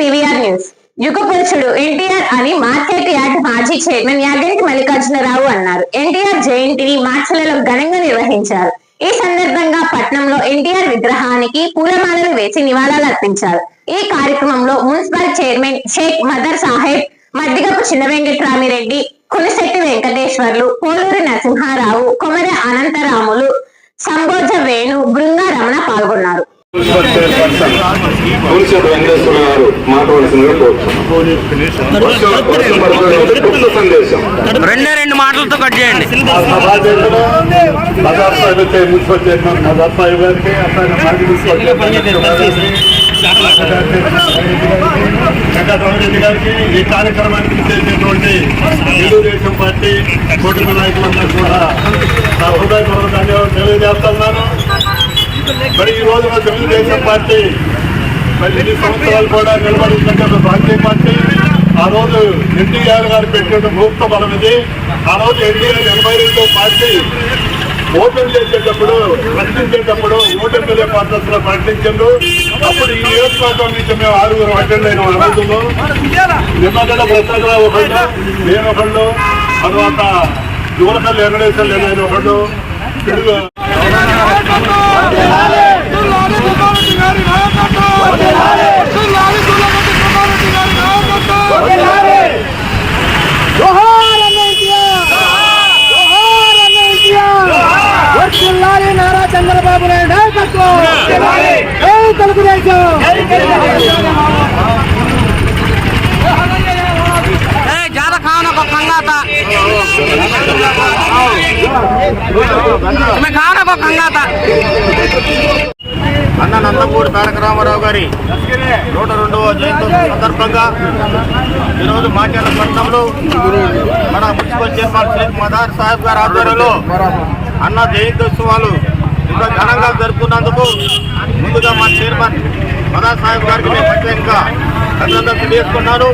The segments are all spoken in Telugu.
పివిఆర్ న్యూస్ యుగపురుషుడు ఎన్టీఆర్ అని మార్కెట్ యార్డ్ మాజీ చైర్మన్ యాగంటి మల్లికార్జునరావు అన్నారు. ఎన్టీఆర్ జయంతిని మార్చిలలో ఘనంగా నిర్వహించారు. ఈ సందర్భంగా పట్నంలో ఎన్టీఆర్ విగ్రహానికి పూలమాలలు వేసి నివాళులు అర్పించారు. ఈ కార్యక్రమంలో మున్సిపల్ చైర్మన్ షేక్ మదర్ సాహెబ్ మద్దిగపు చిన్న వెంకట్రామిరెడ్డి కొనశెట్టి వెంకటేశ్వర్లు పోలూరి నరసింహారావు కొమర అనంతరాములు సంగోజ వేణు బృంగా రమణ పాల్గొన్నారు. మున్సిపల్ వెంకటేశ్వర గారు మాట్లాడాల్సిందిగా సందేశం రెండే రెండు మాటలతో కట్ చేయండి. ఆ సభాధ్యక్షుడు మదార్ సాహిబ్ అయితే మున్సిపల్ చైర్మన్ మదార్ సాహిబ్ గారికి అతని మాజీ మున్సిపల్ చైర్మన్ వెంకటరామరెడ్డి గారికి ఈ కార్యక్రమానికి చేసినటువంటి తెలుగుదేశం పార్టీ కూటమి నాయకులందరూ కూడా నా హృదయపూర్వక ధన్యవాదాలు తెలియజేస్తున్నాను. మరి ఈ రోజున తెలుగుదేశం పార్టీ మరి ఎన్ని సంవత్సరాలు కూడా నిలబడిందంటే అది రాజకీయ పార్టీ. ఆ రోజు ఎన్టీఆర్ గారు పెట్టిన ముహూర్త బలం ఇది. ఆ రోజు ఎన్టీఆర్ ఎనభై రెండో పార్టీ ఓపెన్ చేసేటప్పుడు ప్రకటించేటప్పుడు ఓటమి మీద పద్ధతిలో ప్రకటించారు. అప్పుడు ఈ నియోజకవర్గం నుంచి మేము ఆరుగురు అటెండ్ అయిన రోజుల్లో నిమ్మగడ్డ ప్రసాదరావు ఒకళ్ళు నేను ఒకళ్ళు తర్వాత దూరపల్లి వెంకటేశ్వర నేను ఒకళ్ళు పిడుగు చంద్రబాబు నాయుడు నాయకత్వం జై తెలుగుదేశం ఏ జాత ఖాన్ ఒక అన్న నందమూరి తారక రామారావు గారి నూట రెండవ జయంతి సందర్భంగా ఈరోజు మాట్యాల పట్టణంలో మన మున్సిపల్ చైర్మన్ శ్రీ మదార్ సాహెబ్ గారి ఆధ్వర్యంలో అన్న జయంతోత్సవాలు ఇంకా ఘనంగా జరుపుకున్నందుకు ముందుగా మా చైర్మన్ మదార్ సాహెబ్ గారికి మేము ప్రత్యేకంగా అభినందనలు తెలియజేసుకున్నాను.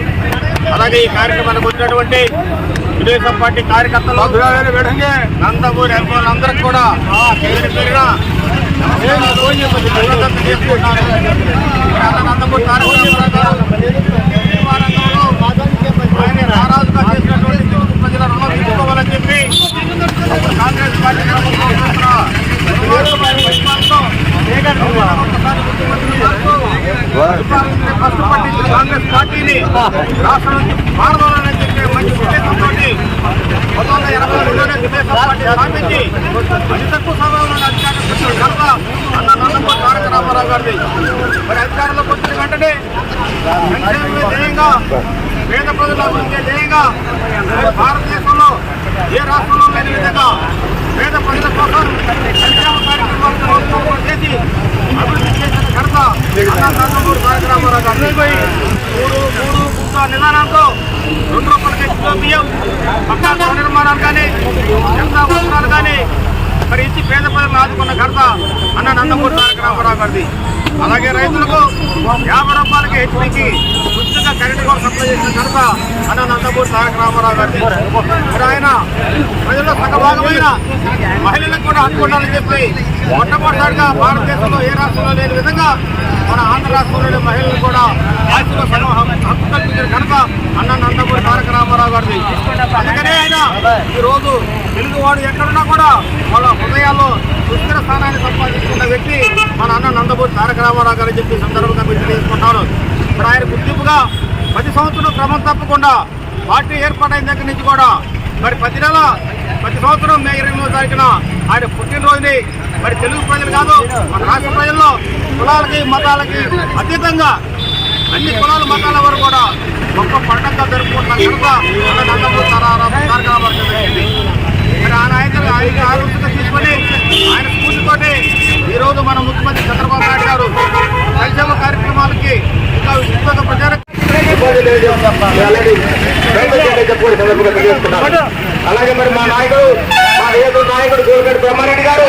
అలాగే ఈ కార్యక్రమానికి వచ్చినటువంటి తెలుగుదేశం పార్టీ కార్యకర్తలు నందమూరి అభిమానులందరికీ కూడా పేరు పేరున కాంగ్రెస్ పార్టీని రాష్ట్రం నుంచి మారదాలని చెప్పి మంచి పంతొమ్మిది ఎనభై రెండులోనే తెలుగుదేశం పార్టీ స్థాపించి అతి తక్కువ సమయంలో అధికారం పెట్టిన ఘనత అన్న నందమూరి తారక రామారావు గారిది మరి అధికారంలోకి వచ్చిన వెంటనే సంక్షేమమే ధ్యేయంగా పేద ప్రజల అభివృద్ధి ధ్యేయంగా భారతదేశంలో ఏ రాష్ట్రంలో లేని విధంగా పేద ప్రజల కోసం సంక్షేమ కార్యక్రమాలను రూపకల్పన చేసి అభివృద్ధి చేసిన ఘనత అన్న నందమూరి తారక రామారావు మూడు మూడు ముక్క నిదానంతో రెండు రూపాయలకి కిలో బియ్యం పక్కా గృహ నిర్మాణాలు కానీ ఎంత అవసరాలు కానీ మరి ఇచ్చి పేద ప్రజలను ఆదుకున్న ఘనత అన్న నందమూరి తారక రామారావు గారిది. అలాగే రైతులకు యాభై రూపాయలకి హెచ్పికి ఉచితంగా కరెంటు కూడా సప్లై చేసిన ఘనత అన్న నందమూరి తారక రామారావు గారిది. మరి ఆయన ప్రజల్లో సగభాగమైన మహిళలకు కూడా అందుకుంటారని చెప్పి మొట్టమొదటిసారిగా భారతదేశంలో ఏ రాష్ట్రంలో లేని విధంగా మన ఆంధ్ర రాష్ట్రంలోని మహిళలు కూడా ఆస్తిలో సగం హక్కు హక్కు కల్పించిన అన్న నందమూరి తారక రామారావు గారిది. అందుకనే ఆయన ఈ రోజు తెలుగువాడు ఎక్కడున్నా కూడా వాళ్ళ హృదయాల్లో సుస్థిర స్థానాన్ని సంపాదించుకున్న వ్యక్తి మన అన్న నందమూరి తారక రామారావు గారు చెప్పి సందర్భంగా మీరు తెలియజేసుకుంటాను ఇప్పుడు ఆయన గుర్తింపుగా ప్రతి సంవత్సరం క్రమం తప్పకుండా పార్టీ ఏర్పాటైన దగ్గర నుంచి కూడా మరి ప్రతి నెల ప్రతి సంవత్సరం మే ఇరవై మూడో తారీఖున ఆయన పుట్టినరోజుని మరి తెలుగు ప్రజలు కాదు మన రాష్ట్ర ప్రజల్లో కులాలకి మతాలకి అతీతంగా అన్ని కులాల మతాల వారు కూడా గొప్ప పండగగా జరుపుకుంటున్న కనుక మన జరిగింది. మరి ఆ నాయకులు ఆయన ఆలోచన తీసుకొని ఆయన స్ఫూర్తితోటి ఈ రోజు మన ముఖ్యమంత్రి చంద్రబాబు నాయుడు గారు సంక్షేమ కార్యక్రమాలకి ఇంకా విస్తృత ప్రచారం అలాగే అలాగే మరి మా నాయకుడు మా నియోజక నాయకుడు గోల్గడ్డ బ్రహ్మారెడ్డి గారు